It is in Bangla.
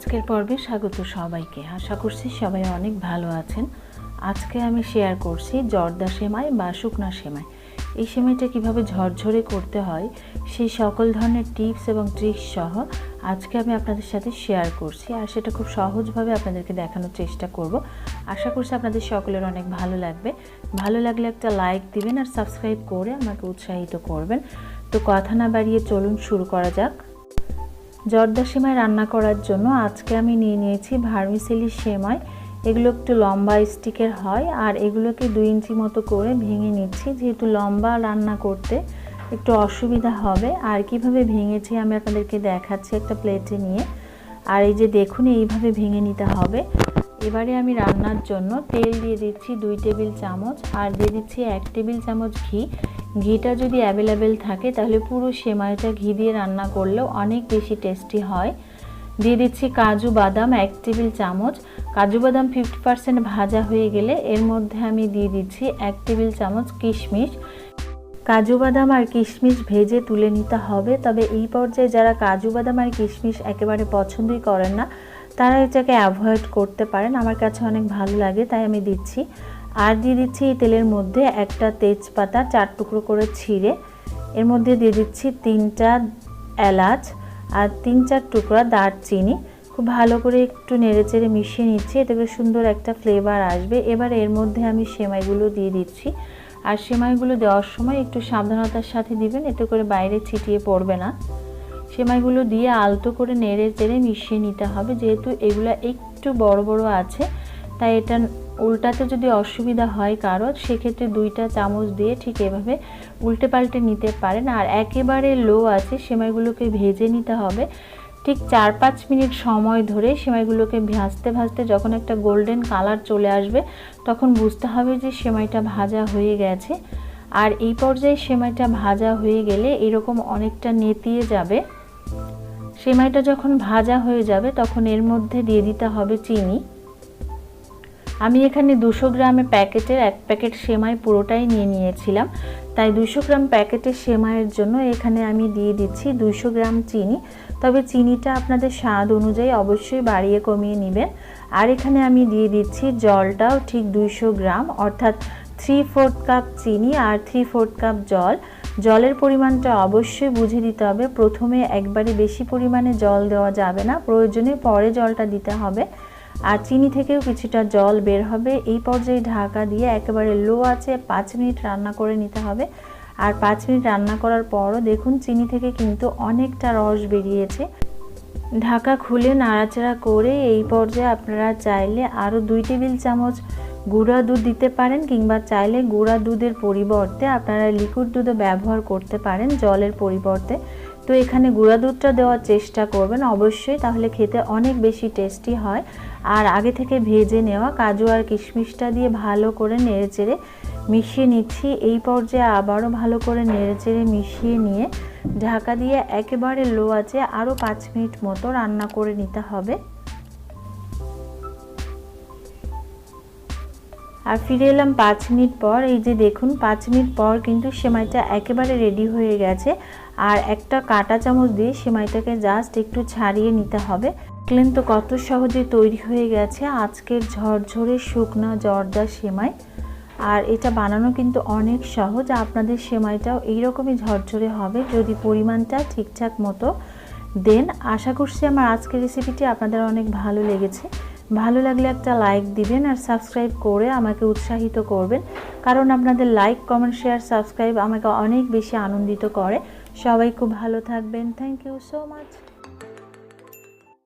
আজকের পর্বে স্বাগত সবাইকে। আশা করছি সবাই অনেক ভালো আছেন। আজকে আমি শেয়ার করছি জর্দা সেমাই বা শুকনা সেমাই। এই সেমাইটা কীভাবে ঝরঝরে করতে হয়, সেই সকল ধরনের টিপস এবং ট্রিক্স সহ আজকে আমি আপনাদের সাথে শেয়ার করছি আর সেটা খুব সহজভাবে আপনাদেরকে দেখানোর চেষ্টা করব। আশা করছি আপনাদের সকলের অনেক ভালো লাগবে। ভালো লাগলে একটা লাইক দিবেন আর সাবস্ক্রাইব করে আমাকে উৎসাহিত করবেন। তো কথা না বাড়িয়ে চলুন শুরু করা যাক। জর্দা সেমাই রান্না করার জন্য আজকে আমি নিয়ে নিয়েছি ভার্মিসেলি সেমাই। এগুলো একটু লম্বা স্টিকের হয় আর এগুলোকে দুই ইঞ্চি মতো করে ভেঙে নিচ্ছি। যেহেতু লম্বা রান্না করতে একটু অসুবিধা হবে। আর কীভাবে ভেঙেছি আমি আপনাদেরকে দেখাচ্ছি একটা প্লেটে নিয়ে। আর এই যে দেখুন, এইভাবে ভেঙে নিতে হবে। এবারে আমি রান্নার জন্য তেল দিয়ে দিচ্ছি দুই টেবিল চামচ। আর দিয়ে দিচ্ছি এক টেবিল চামচ ঘি। ঘিটা যদি অ্যাভেলেবেল থাকে, তাহলে পুরো সেমাইটা ঘি দিয়ে রান্না করলেও অনেক বেশি টেস্টি হয়। দিয়ে দিচ্ছি কাজু বাদাম এক টেবিল চামচ। কাজু বাদাম ফিফটি পার্সেন্ট ভাজা হয়ে গেলে এর মধ্যে আমি দিয়ে দিচ্ছি এক টেবিল চামচ কিশমিশ। কাজু বাদাম আর কিশমিশ ভেজে তুলে নিতে হবে, তবে এই পর্যায়ে যারা কাজু বাদাম আর কিশমিশ একেবারে পছন্দই করেন না, তারা এটাকে অ্যাভয়েড করতে পারেন। আমার কাছে অনেক ভালো লাগে, তাই আমি দিচ্ছি। আর দিয়ে দিচ্ছি এই তেলের মধ্যে একটা তেজপাতা চার টুকরো করে ছিঁড়ে। এর মধ্যে দিয়ে দিচ্ছি তিনটা এলাচ আর তিন চার টুকরা দারচিনি। খুব ভালো করে একটু নেড়েচেড়ে মিশিয়ে নিচ্ছি, এতে করে সুন্দর একটা ফ্লেভার আসবে। এবার এর মধ্যে আমি সেমাইগুলো দিয়ে দিচ্ছি। আর সেমাইগুলো দেওয়ার সময় একটু সাবধানতার সাথে দিবেন, এতে করে বাইরে ছিটিয়ে পড়বে না। সেমাইগুলো দিয়ে আলতো করে নেড়ে চেড়ে মিশিয়ে নিতে হবে, যেহেতু এগুলো একটু বড় বড় আছে, তাই এটা উল্টাতে যদি অসুবিধা হয় কারও সেক্ষেত্রে দুইটা চামচ দিয়ে ঠিক এভাবে উল্টে পাল্টে নিতে পারেন। আর একেবারে লো আছে, সেমাইগুলোকে ভেজে নিতে হবে। ঠিক চার পাঁচ মিনিট সময় ধরে সেমাইগুলোকে ভাজতে ভাজতে যখন একটা গোল্ডেন কালার চলে আসবে, তখন বুঝতে হবে যে সেমাইটা ভাজা হয়ে গেছে। আর এই পর্যায়ে সেমাইটা ভাজা হয়ে গেলে এরকম অনেকটা নেতিয়ে যাবে। সেমাইটা যখন ভাজা হয়ে যাবে, তখন এর মধ্যে দিয়ে দিতে হবে চিনি। আমি এখানে দুশো গ্রামে প্যাকেটের এক প্যাকেট সেমাই পুরোটাই নিয়ে নিয়েছিলাম। তাই দুশো গ্রাম প্যাকেটের সেমাইয়ের জন্য এখানে আমি দিয়ে দিচ্ছি দুশো গ্রাম চিনি। তবে চিনিটা আপনাদের স্বাদ অনুযায়ী অবশ্যই বাড়িয়ে কমিয়ে নেবেন। আর এখানে আমি দিয়ে দিচ্ছি জলটাও ঠিক দুইশো গ্রাম, অর্থাৎ থ্রি ফোর্থ কাপ চিনি আর থ্রি ফোর্থ কাপ জল। জলের পরিমাণটা অবশ্যই বুঝে দিতে হবে। প্রথমে একবারে বেশি পরিমাণে জল দেওয়া যাবে না, প্রয়োজনে পরে জলটা দিতে হবে। আর চিনি থেকেও কিছুটা জল বের হবে। এই পর্যায়ে ঢাকা দিয়ে একেবারে লো আছে পাঁচ মিনিট রান্না করে নিতে হবে। আর পাঁচ মিনিট রান্না করার পরও দেখুন চিনি থেকে কিন্তু অনেকটা রস বেরিয়েছে। ঢাকা খুলে নাড়াচাড়া করে এই পর্যায়ে আপনারা চাইলে আরও দুই টেবিল চামচ গুঁড়া দুধ দিতে পারেন কিংবা চাইলে গুঁড়া দুধের পরিবর্তে আপনারা লিকুইড দুধও ব্যবহার করতে পারেন জলের পরিবর্তে। তো এখানে গুঁড়া দুধটা দেওয়ার চেষ্টা করবেন অবশ্যই, তাহলে খেতে অনেক বেশি টেস্টি হয়। আর আগে থেকে ভেজে নেওয়া কাজু আর কিশমিশটা দিয়ে ভালো করে নেড়েচেড়ে মিশিয়ে নিচ্ছি। এই পর্যায়ে আবারও ভালো করে নেড়েচেড়ে মিশিয়ে নিয়ে ঢাকা দিয়ে একেবারে লো আছে আরও পাঁচ মিনিট মতো রান্না করে নিতে হবে। আর ফিরে এলাম পাঁচ মিনিট পর। এই যে দেখুন, পাঁচ মিনিট পর কিন্তু সেমাইটা একেবারে রেডি হয়ে গেছে। আর একটা কাটা চামচ দিয়ে সেমাইটাকে জাস্ট একটু ছাড়িয়ে নিতে হবে। দেখলেন তো কত সহজে তৈরি হয়ে গেছে আজকের ঝরঝরে শুকনা জর্দা সেমাই। আর এটা বানানো কিন্তু অনেক সহজ। আপনাদের সেমাইটাও এইরকমই ঝরঝরে হবে। যদি পরিমাণটা ঠিকঠাক মতো দেন, আশা করছি আমার আজকের রেসিপিটি আপনাদের অনেক ভালো লেগেছে। ভালো লাগলে একটা লাইক দিবেন আর সাবস্ক্রাইব করে আমাকে উৎসাহিত করবেন। কারণ আপনাদের লাইক কমেন্ট শেয়ার সাবস্ক্রাইব আমাকে অনেক বেশি আনন্দিত করে। সবাই খুব ভালো থাকবেন। Thank you so much